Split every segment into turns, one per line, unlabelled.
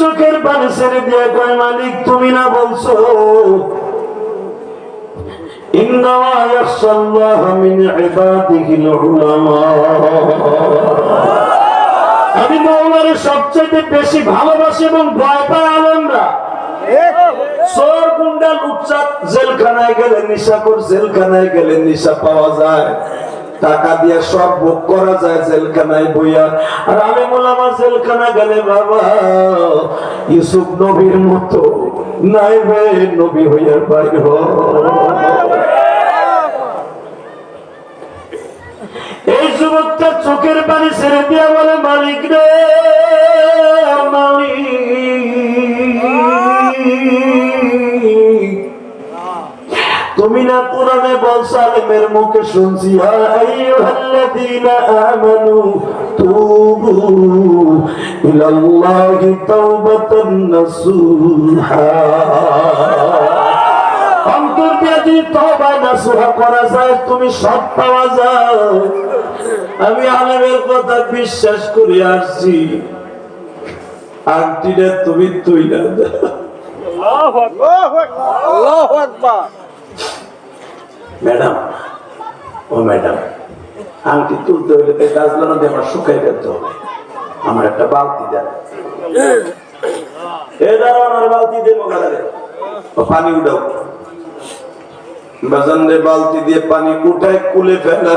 চোখের পানি ছেড়ে দিয়ে কয় মালিক তুমি না বলছো إنما يخشى الله من عباده العلماء আমি মৌলারে সবচেয়ে বেশি ভালোবাসি এবং ভয় পাই আলমরা চোর গুন্ডা লুচ্চাত জেলখানায় গেলে নিশাকর জেলখানায় গেলে নিশা পাওয়া যায় টাকা দিয়ে সব বুক করা যায় জেলখানায় বইয়া। আর আমি মোলামা জেলখানা গেলে, বাবা, ইউসুফ নবীর মতো নাই বে নবী হইয়া বাইর চোখের পানি ছেড়ে দিয়া বলে, মালিক রে, মালিক। তুমি না কোরআনে বলছো আলেমের মুখে শুনছি আইয়ুহাল্লাযীনা আমানু তুবু ইলাল্লাহি তাওবাতান নাসুহা। অন্তর যদি তওবা নাসুহা করা যায় তুমি সব পাওয়া যায়। আমি আলেমের কথা বিশ্বাস করে আসছি। আন্টিটা তুমি তুই না ম্যাডাম, ও ম্যাডাম, আংটি তুলতে হইলে তো গাছগুলো দিয়ে আমার শুকাই ফেলতে হবে। আমার একটা বালতি দেন। পানি উঠায়, কুলে ফেলা।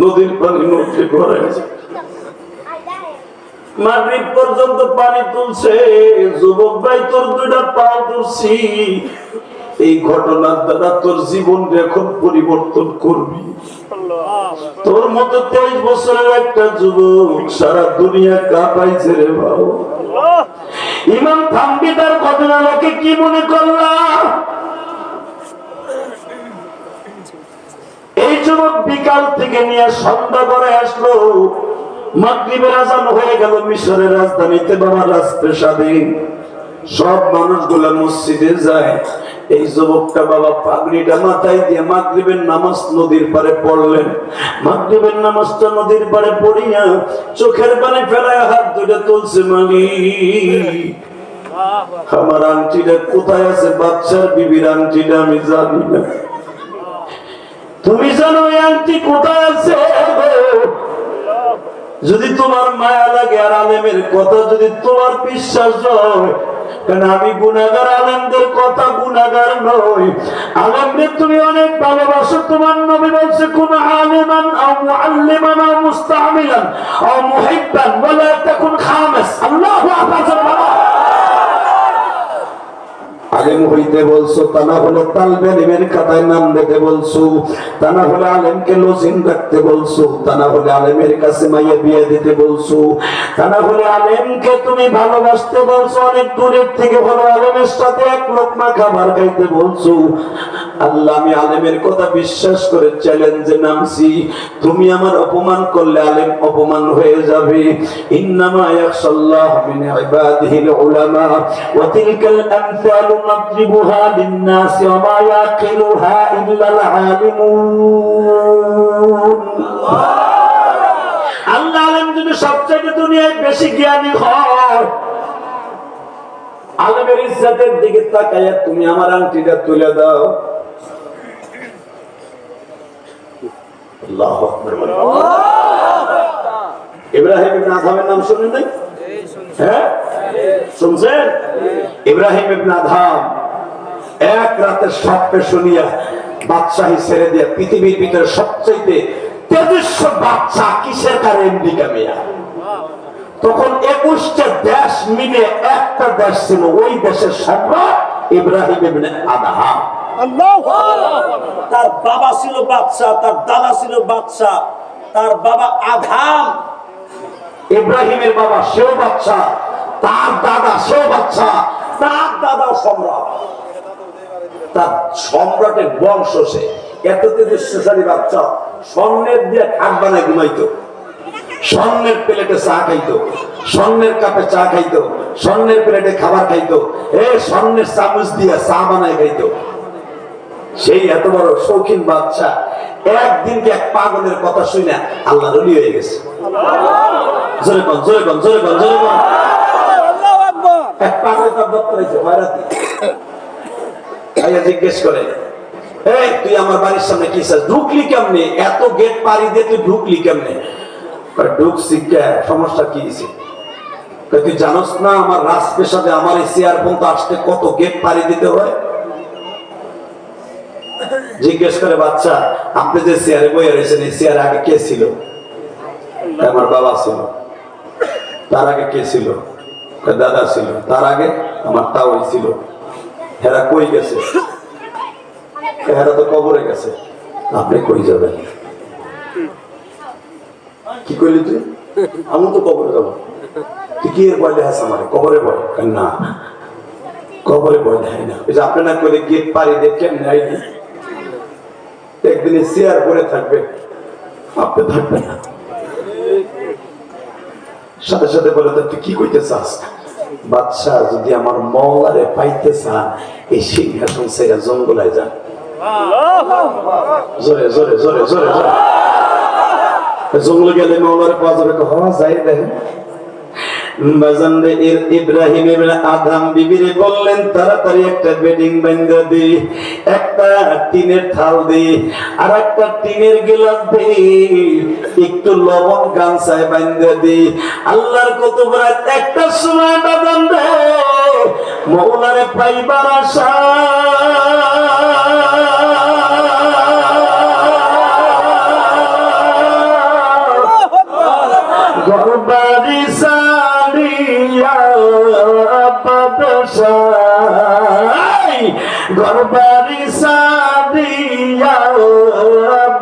নদীর পানি মাগরিব পর্যন্ত পানি তুলছে। যুবক ভাই, তোর দুইটা পাও তুলছি। এই ঘটনার দ্বারা তোর জীবন এখন পরিবর্তন করবি। তোর মতো তেইশ বছরের একটা যুবক সারা দুনিয়া কাঁপাইছে রে বাবু। ইমাম থামবি তার ঘটনা লোকে কি মনে করলাম এই যুবক বিকাল থেকে নিয়ে সন্ধ্যা করে আসলো। মাগরিবের আজান হয়ে গেল, মিশরের রাজধানীতে বাবা রাজপ্রাসাদে সব মানুষগুলা মসজিদে যায়। এই যুবকটা বাবা পাগড়িটা মাথায় দিয়ে মাগরিবের নামাজ নদীর পারে পড়লেন। মাগরিবের নামাজটা নদীর পারে পড়িয়া চোখের পানি ফেলায় হাত দুটো তুলছে মালি আমার আন্টিটা কোথায় আছে? বাচ্চার বিবির আন্টিটা আমি জানি না। তুমি জানো আংটি কোথায় আছে? যদি তোমার মায়া লাগে আর আলেমের কথা, যদি তোমার বিশ্বাস হয় কারণ আমি গুনাগার আলেমদের কথা গুনাগার নই। আলেমদের তুমি অনেক ভালোবাসো, তোমার নবী বলছে, কোন আলেমান আও মুআল্লিমান আও মুস্তামিলান আও মুহিব্বান, ওয়ালা তাকুন খামিস। আল্লাহু আকবার আলেম হইতে বলছো তা না হলো তালবে নিমের খাতায় নাম দিতে বলছো তা না হলে আলেমকে লজিন রাখতে বলছো তা না হলে আলেমের কাছে মাইয়া বিয়ে দিতে বলছো তা না হলে আলেমকে তুমি ভালোবাসতে বলছো, অনেক দূরের থেকে হলো আলেমের সাথে এক লোকমা খাবার খাইতে বলছো। আল্লাহ, আমি আলেমের কথা বিশ্বাস করে চ্যালেঞ্জে নামছি। তুমি আমার অপমান করলে আলেম অপমান হয়ে যাবে। আল্লাহ আলেম দুনিয়ায় বেশি জ্ঞানী হয়, আলমের ইজ্জাতের দিকে তাকাইয়া তুমি আমার আংটিটা তুলে দাও। আল্লাহু ইব্রাহিম ইবনে আদমের নাম শুনেন নাই? হ্যাঁ? শুনছেন? ইব্রাহিম ইবনে আদম এক রাতে স্বপ্নে শুনিয়া বাদশাহী ছেড়ে দিয়া পৃথিবীর ভিতরে সবচেয়ে তেজস্ব বাচ্চা কিসের মেয়া। তখন একুশটা দেশ মিলে একটা দেশ ছিল ওই দেশের সম্রাট ইব্রাহিম ইবনে আদহাম।
তার বাবা ছিল বাচ্চা তার দাদা ছিল বাচ্চা তার বাবা আধাম
ইব্রাহিমের বাবা সেও বাচ্চা তার দাদা সেও বাচ্চা
তার দাদা সম্রাট।
তার সম্রাটের বংশ সে। এত বাচ্চা স্বর্ণের দিয়ে খাট বানায় ঘুমাইতো। স্বর্ণের প্লেটে চা খাইতো। স্বর্ণের কাপে চা খাইতো। স্বর্ণের প্লেটে খাবার খাইতো। এ স্বর্ণের চামচ দিয়ে চা বানায় খাইতো। সেই এত বড় শৌখিন বাচ্চা একদিনকে এক পাগলের কথা শুনে আল্লাহ রলি হয়ে গেছে। জিজ্ঞেস করে তুই আমার বাড়ির সামনে এত গেট পাড়ি তুই সমস্যা কি তুই না, আমার রাজ আমার এই চেয়ার পর্যন্ত আসতে কত গেট পাড়ি দিতে হয়? জিজ্ঞেস করে, বাচ্চা, আপনি যে চেয়ারে বইয়ে রয়েছেন, এই চেয়ারে আগে কে ছিল? আমার বাবা ছিল। তার আগে কে ছিল? দাদা ছিল। তার আগে আমার তাও ছিল। হেরা কই গেছে? হেরা তো কবরে গেছে। আপনি কই যাবেন? কি করলি তুই? আমি তো কবরে যাব। তুই কি এর বয়লে হাস আমার? কবরে বয় না। কবরে বয় দেয় না। আপনি না করে গেট পাড়ি দিয়ে কেমনে একদিনে চেয়ার পরে থাকবে, আপনি থাকবেন না। সাথে সাথে বলে তুই কি কইতে চাস বাদশাহ, যদি আমার মৌলারে পাইতে চান, এই সিংহাসন সেরা জঙ্গলায় যান। জোরে জোরে জোরে জোরে জোরে। জঙ্গলে গেলে মৌলারে পাওয়া যাবে হওয়া যায় দেখেন। বাজান রে ইর- ইব্রাহিম বিবিরে বললেন, তাড়াতাড়ি একটা বেডিং একটা টিনের থাল আর একটা টিনের একটু লবণ গামছায় আল্লাহর কত সময় মৌলারে পাইবার আশা। গরবারি বাদশাই গরবারি সারিয়া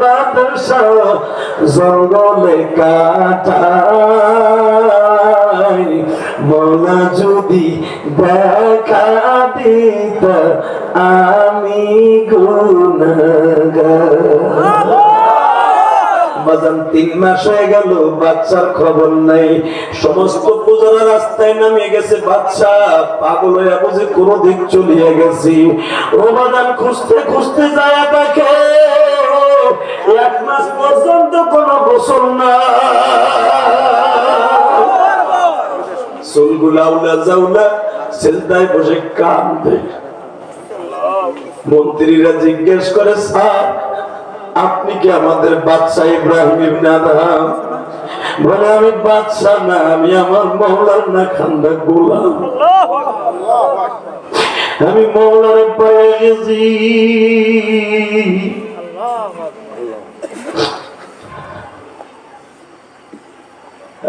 বাদশা জঙ্গলে কাটাই মোলা যদি দেখা দিত আমি গুণগার বাজান তিন মাস হয়ে গেল বাচ্চার খবর নাই। সমস্ত পূজারা রাস্তায় নামিয়ে গেছে বাচ্চা পাগল হয়ে বুঝে কোনো দিক চলিয়ে গেছি। ও খুঁজতে খুঁজতে যায় তাকে, এক মাস পর্যন্ত কোনো গোসল না চুলগুলা উলা জাউলা সেলদায় বসে কান্দে মন্ত্রীরা জিজ্ঞেস করে, স্যার আপনি কি আমাদের বাচ্চা ইব্রাহিম ইবনে আদম বলে, আমি বাচ্চা না, আমি আমার মৌলার না, খান্দা গোলাম। আমি মৌলার পায়ে গেছি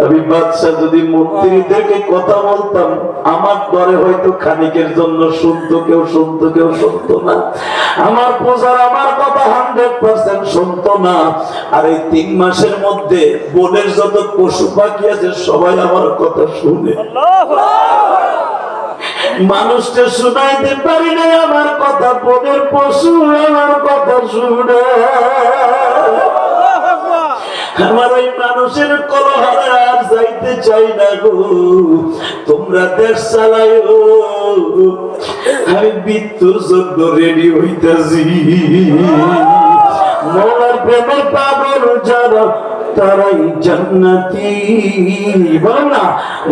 আমি যদি কথা বলতাম, আমার দরে হয়তো খানিকের জন্য শুনতো কেউ শুনতো কেউ শুনতো না। আমার আমার কথা হান্ড্রেড পার্সেন্ট শুনতো না। আর এই তিন মাসের মধ্যে যত পশু পাখি আছে, সবাই আমার কথা শুনে। মানুষকে শুনাইতে পারি না আমার কথা বনের পশু আমার কথা শুনে। আমার মানুষের কলহারে আর যাইতে চাই না গো। তোমরা দেশ চালাইও। আমি মৃত্যুর জন্য রেডি হইতেছি। মরার প্রেমের পাগল যারা তারাই জান্নাতি। বলেন না,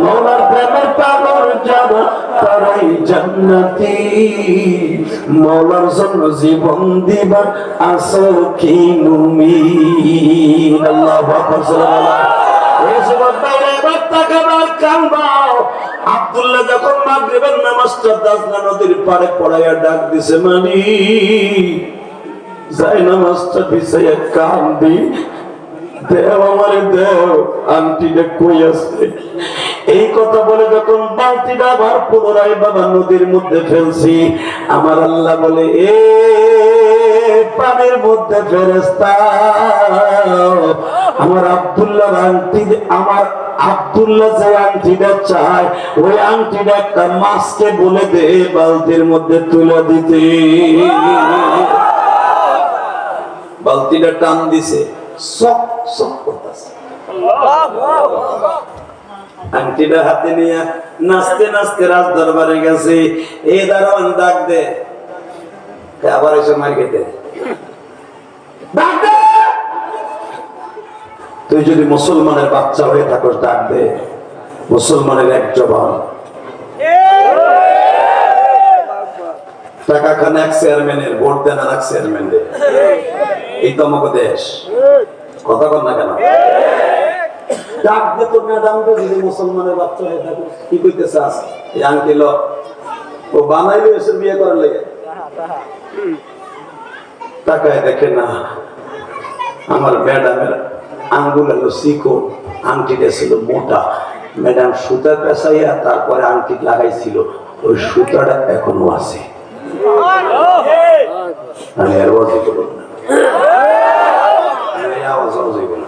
মৌলার প্রেমের পাগল যারা তারাই জান্নাতি। মৌলার জন্য জীবন দিবার আসো কি আল্লাহ আব্দুল্লাহ যখন মাগরিবের নামাজটা দাজনা নদীর পাড়ে পড়াইয়া ডাক দিছে, মানি, যাই নামাজটা বিছাইয়া কান্দি দেও আমারে, দেও। আন্টিটা কই আছে? এই কথা বলে যখন বালতিটা আবার পুনরায় বাবা নদীর মধ্যে ফেলছি, আমার আল্লাহ বলে, এ পানির মধ্যে ফেরেস্তা আমার আব্দুল্লাহ আন্টি আমার আব্দুল্লাহ যে আংটিটা চায়, ওই আংটিটা একটা মাছকে বলে দে, বালতির মধ্যে তুলে দিতে। বালতিটা টান দিছে। আংটিটা হাতে নিয়ে নাচতে নাচতে রাজ দরবারে গেছে দারোয়ান ডাক দে। আবার এসে তুই যদি মুসলমানের বাচ্চা হয়ে থাকস, ডাক দে। মুসলমানের এক জবান। টাকা খান এক চেয়ারম্যানের ভোট দেন আর এক চেয়ারম্যানের এই তো আমাকে দেশ। কথা কর না কেন? ডাক দে তোর ম্যাডামকে যদি মুসলমানের বাচ্চা হয়ে থাকে কি চাস এই আঙ্কেল ও বানাইলে এসে বিয়ে করার লেগে। তাকায় দেখে না আমার ম্যাডামের আঙ্গুল হলো শিকো আংটিটা ছিল মোটা। ম্যাডাম সুতা পেঁচাইয়া তারপরে আংটি লাগাইছিল ওই সুতাটা এখনও আছে। আমি আর বলতে না আমি আওয়াজ আওয়াজ হইব না।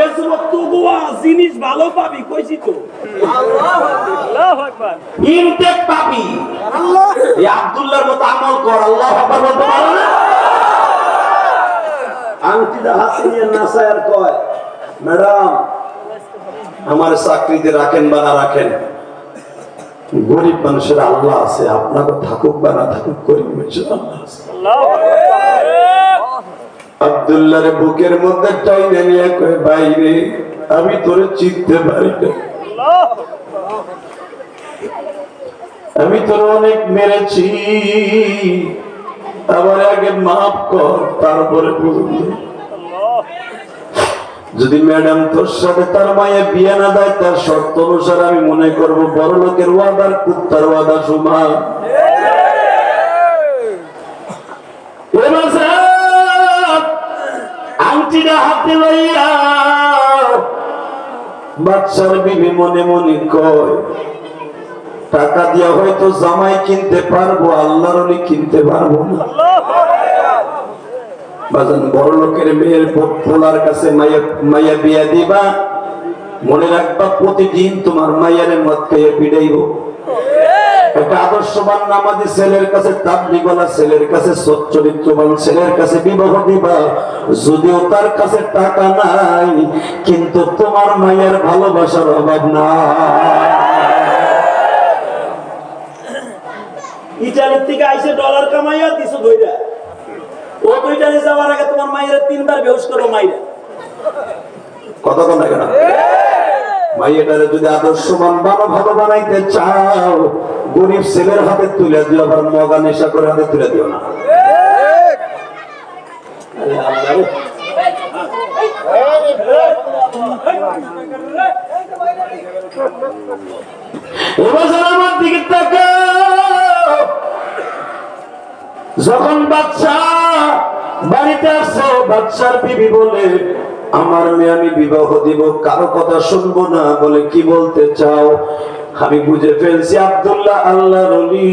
এই যুবক তবুয়া জিনিস ভালো পাবি কইছি তো।
ইনটেক পাবি। এই আব্দুল্লাহর মতো আমল কর আল্লাহ আকবার বলতে পারো না? আংটিটা হাতে নিয়ে কয় ম্যাডাম আমার চাকরিতে রাখেন বা না রাখেন? গরিব মানুষের আল্লাহ আছে আপনাকে থাকুক বা না থাকুক গরিব মানুষের আল্লাহ আছে। আব্দুল্লাহর বুকের মধ্যে টাইনে নিয়ে কয় বাইরে আমি তোরে চিনতে পারি আমি তোর অনেক মেরেছি। আবার আগে মাফ কর, তারপরে বুঝলি যদি ম্যাডাম তোর সাথে তার মায়ের বিয়ে না দেয়, তার শর্ত অনুসারে আমি মনে করব বড় লোকের ওয়াদার কুত্তার ওয়াদা সমান এবার সাহেব, বাচ্চার বিবি মনে মনে কয়, টাকা দিয়া হয়তো জামাই কিনতে পারব, আল্লাহর কিনতে পারব বড় লোকের মেয়ের পোলার কাছে মাইয়া বিয়া দিবা, মনে রাখবা প্রতিদিন তোমার মাইয়ারে মদ খাইয়ে পিড়াইব। একটা আদর্শবান নামাজি ছেলের কাছে তাবলিগলা ছেলের কাছে সচ্চরিত্রবান ছেলের কাছে বিবাহ দিবা। যদিও তার কাছে টাকা নাই কিন্তু তোমার মায়ের ভালোবাসার অভাব নাই।
ইটালির থেকে আইসে ডলার কামাইয়া দিছো ধইরা ও তো ইটালি যাওয়ার আগে তোমার মায়ের তিনবার বেহুশ করো মাইরা।
কত কোন? কেন মাইয়াটারে যদি আদর্শবান ভালো ভালো বানাইতে চাও গরিব ছেলের হাতে তুলে দিও আবার মগা নেশা করে হাতে তুলে দিও না। যখন বাচ্চা বাড়িতে আসছে, বাচ্চার বিবি বলে, আমার মেয়ে, আমি বিবাহ দিব, কারও কথা শুনব না। বলে, কি বলতে চাও? আমি বুঝে ফেলছি আব্দুল্লাহ আল্লাহ রবি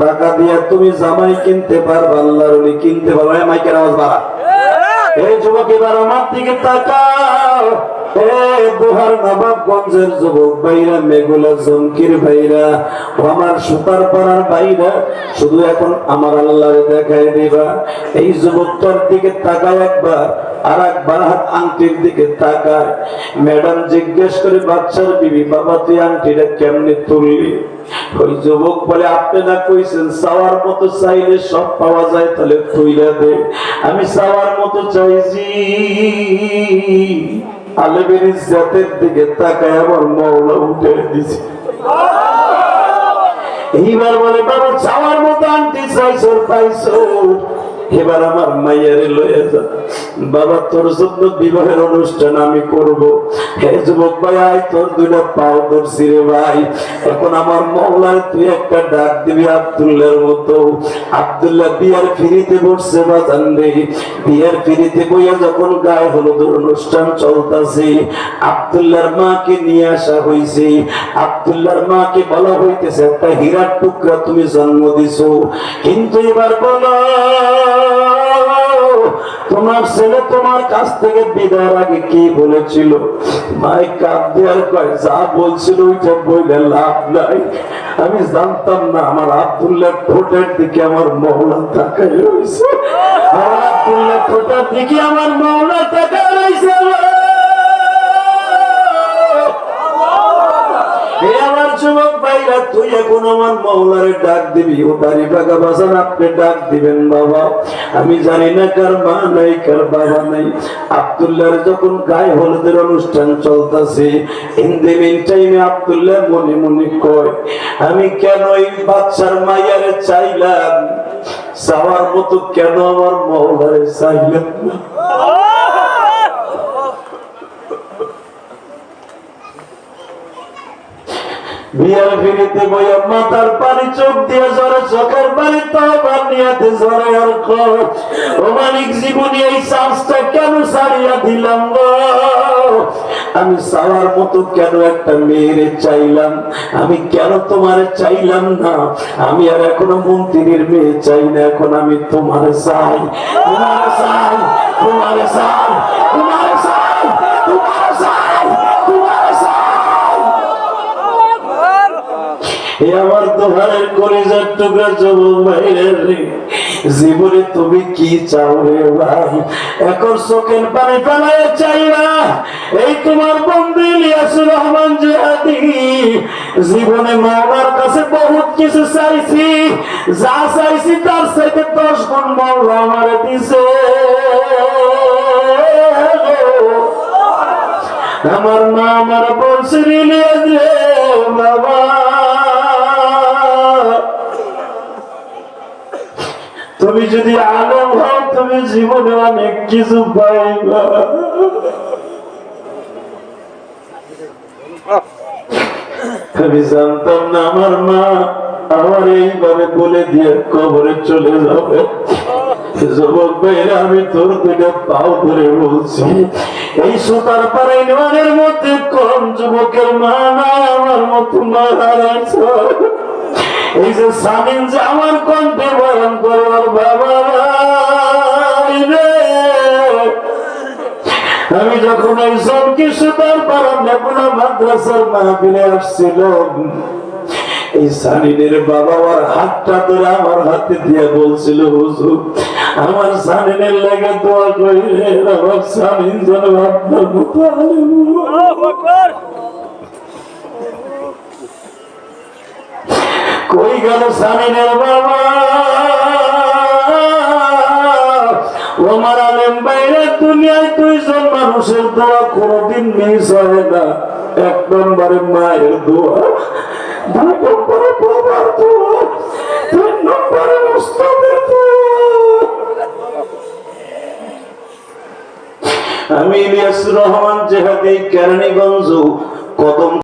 টাকা দিয়ে তুমি জামাই কিনতে পারবা আল্লাহ রবি কিনতে পারবা। মাইকের আওয়াজ বাড়া। এই যুবক এবার আমার দিকে তাকাও। নবাবগঞ্জের যুবক ম্যাডাম জিজ্ঞেস করে, বাচ্চার বিবি, বাবা, তুই আংটিটা কেমনে তুললি? ওই যুবক বলে, আপনি না কইছেন, চাওয়ার মতো চাইলে সব পাওয়া যায়, তাহলে তুইলা দে। আমি চাওয়ার মতো চাইছি। আলেবের ইজ্জতের দিকে তাকায় আমার মৌলা উঠে দিছে। এইবার বলে, বাবা চাওয়ার মতো আনতে চাইছো পাইছো এবার আমার মাইয়ারে লয়ে যা। বাবা, তোর জন্য বিবাহের অনুষ্ঠান আমি করব। হে যুবক ভাই, আয়, তোর দুইটা পাও ধরছি রে ভাই। এখন আমার মৌলার তুই একটা ডাক দিবি আব্দুল্লাহর মতো। আব্দুল্লাহ বিয়ার ফিরিতে বসছে বাজান রে। বিয়ার ফিরিতে বইয়া যখন গায়ে হলুদের অনুষ্ঠান চলতেছে, আব্দুল্লাহর মাকে নিয়ে আসা হয়েছে আব্দুল্লাহর মাকে বলা হইতেছে, একটা হীরার টুকরা তুমি জন্ম দিছো। কিন্তু এবার বলো তোমার ছেলে তোমার কাছ থেকে বিদায়ের আগে কি বলেছিল? মাই কাঁদতে আর কয়, যা বলছিল ওইটা বইলে লাভ নাই। আমি জানতাম না, আমার আব্দুল্লাহ ঠোঁটের দিকে আমার মহলা তাকাই রয়েছে। আমার আব্দুল্লাহ ঠোঁটের দিকে আমার মহলা তাকাই রয়েছে। আমার যুবক ভাইরা তুই এখন আমার মৌলারে ডাক দিবি? ও বাসান আপনি ডাক দিবেন বাবা। আমি জানি না কার মা নাই, কার বাবা নাই। আব্দুল্লাহর যখন গায়ে হলুদের অনুষ্ঠান চলতেছে টাইমে আব্দুল্লাহ মনে মনে কয়, আমি কেন এই বাচ্চার মাইয়ারে চাইলাম? চাওয়ার মতো কেন আমার মৌলারে চাইলাম না? বিয়ার ফিরিতে বইয়া পানি চোখ দিয়ে চোখের পানি তো বানিয়াতে ঝরে আর ও জীবনে এই চান্সটা কেন ছাড়িয়া দিলাম গো? আমি চাওয়ার মতো কেন একটা মেয়েরে চাইলাম? আমি কেন তোমার চাইলাম না? আমি আর এখনও মন্ত্রীর মেয়ে চাই না, এখন আমি তোমার চাই তোমার চাই তোমার চাই। আমার জীবনে তুমি কি চাও রে ভাই? এখন পানি ফেলায় চাই না। এই তোমার রহমান জিহাদি। জীবনে কাছে বহুত কিছু চাইছি। যা চাইছি তার সাথে দশ গুণ মাওলা আমার দিছে। আমার মা আমার বলছে বাবা। তুমি যদি আলম হও, তুমি জীবনে অনেক কিছু পাইবা। আমি জানতাম না আমার মা আমার এইভাবে বলে দিয়ে কবরে চলে যাবে। যুবক ভাইরা, আমি তোর দুটা পাও ধরে বলছি, এই সুতার পাড়াই নেওয়ার মধ্যে কম যুবকের মা নাই? আমার মতো মা হারাইছে এই যে স্বামীন যে আমার কণ্ঠে বরণ করবার বাবা। আমি যখন এই সবকে সুতার পাড়ার নেপুলা মাদ্রাসার মাহফিলে আসছিল এই সানিনের বাবা আমার হাতটা ধরে আমার হাতে দিয়ে বলছিল, হুজুর, আমার সানিনের লাগে দোয়া করিলে আমার সানিন যেন আপনার মতো কই গেল সামিনের বাবা? ও মারালেন বাইরে, দুনিয়ায় দুইজন মানুষের দোয়া কোনদিন মিস হয় না। এক নম্বরে মায়ের দোয়া, দুই নম্বরে বাবার দোয়া, তিন নম্বরে মুস্তাদের আমি ইলিয়াস রহমান জেহাদি কেরানীগঞ্জ